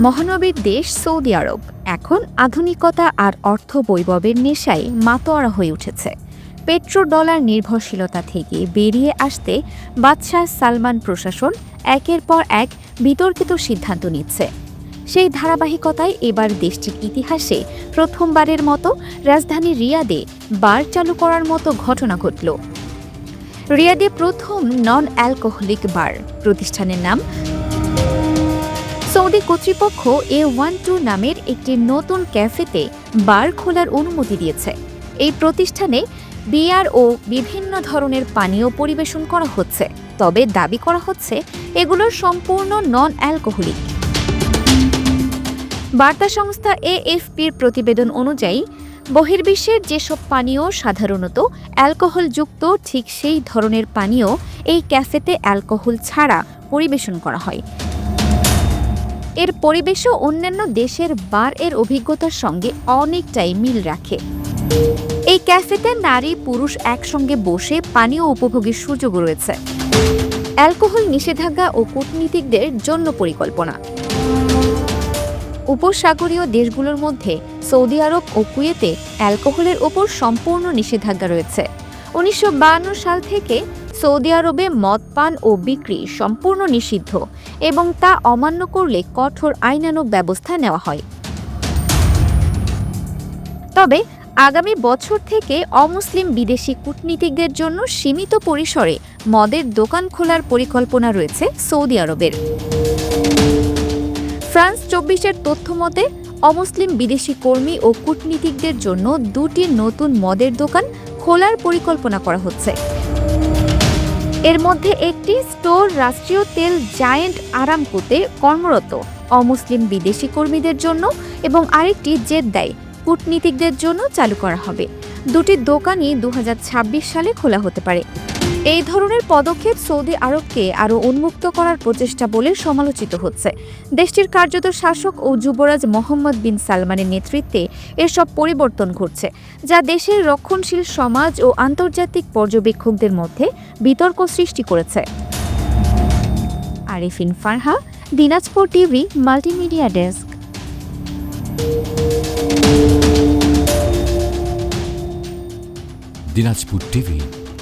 মহানবীর দেশ সৌদি আরব। এখন আধুনিকতা আর অর্থ বৈভবের নেশায় মাতোয়ারা হয়ে উঠেছে। পেট্রো ডলার নির্ভরশীলতা থেকে বেরিয়ে আসতে বাদশাহ সালমান প্রশাসন একের পর এক বিতর্কিত সিদ্ধান্ত নিচ্ছে। সেই ধারাবাহিকতায় এবার দেশটির ইতিহাসে প্রথমবারের মতো রাজধানী রিয়াদে বার চালু করার মতো ঘটনা ঘটল। রিয়াদে প্রথম নন অ্যালকোহলিক বার। প্রতিষ্ঠানের নাম সৌদি কর্তৃপক্ষ এ ওয়ান টু নামের একটি নতুন ক্যাফেতে বার খোলার অনুমতি দিয়েছে। এই প্রতিষ্ঠানে বিয়ার ও বিভিন্ন ধরনের পানীয় পরিবেশন করা হচ্ছে। তবে দাবি করা হচ্ছে, এগুলো সম্পূর্ণ নন অ্যালকোহলিক বার্তা সংস্থা এএফপির প্রতিবেদন অনুযায়ী, বহির্বিশ্বের যেসব পানীয় সাধারণত অ্যালকোহলযুক্ত ঠিক সেই ধরনের পানীয় এই ক্যাফেতে অ্যালকোহল ছাড়া পরিবেশন করা হয়। এর পরিবেশও অন্যান্য দেশের বার এর অভিজ্ঞতার সঙ্গে অনেকটাই মিল রাখে। এই ক্যাফেতে নারী পুরুষ একসঙ্গে বসে পানীয় উপভোগের সুযোগ রয়েছে। অ্যালকোহল নিষেধাজ্ঞা ও কূটনীতিকদের জন্য পরিকল্পনা। উপসাগরীয় দেশগুলোর মধ্যে সৌদি আরব ও কুয়েতে অ্যালকোহলের ওপর সম্পূর্ণ নিষেধাজ্ঞা রয়েছে। উনিশশো সাল থেকে সৌদি আরবে মদ পান ও বিক্রি সম্পূর্ণ নিষিদ্ধ এবং তা অমান্য করলে কঠোর আইনানুগ ব্যবস্থা নেওয়া হয়। তবে আগামী বছর থেকে অমুসলিম বিদেশি কূটনীতিকদের জন্য সীমিত পরিসরে মদের দোকান খোলার পরিকল্পনা রয়েছে সৌদি আরবের। ফ্রান্স চব্বিশের তথ্য মতে, অমুসলিম বিদেশি কর্মী ও কূটনীতিকদের জন্য দুটি নতুন মদের দোকান খোলার পরিকল্পনা করা হচ্ছে। এর মধ্যে একটি স্টোর রাষ্ট্রীয় তেল জায়েন্ট আরামকোতে কর্মরত, অমুসলিম বিদেশি কর্মীদের জন্য এবং আরেকটি জেদ্দায় কূটনীতিকদের জন্য চালু করা হবে। দুটি দোকানই দু হাজার ছাব্বিশ সালে খোলা হতে পারে। এই ধরনের পদক্ষেপ সৌদি আরবকে আরও উন্মুক্ত করার প্রচেষ্টা বলে সমালোচিত হচ্ছে। দেশটির কার্যত শাসক ও যুবরাজ মোহাম্মদ বিন সালমানের নেতৃত্বে এসব পরিবর্তন ঘটছে, যা দেশের রক্ষণশীল সমাজ ও আন্তর্জাতিক পর্যবেক্ষকদের মধ্যে বিতর্ক সৃষ্টি করেছে। Arifin Farha, Dinajpur TV, multimedia desk. Dinajpur TV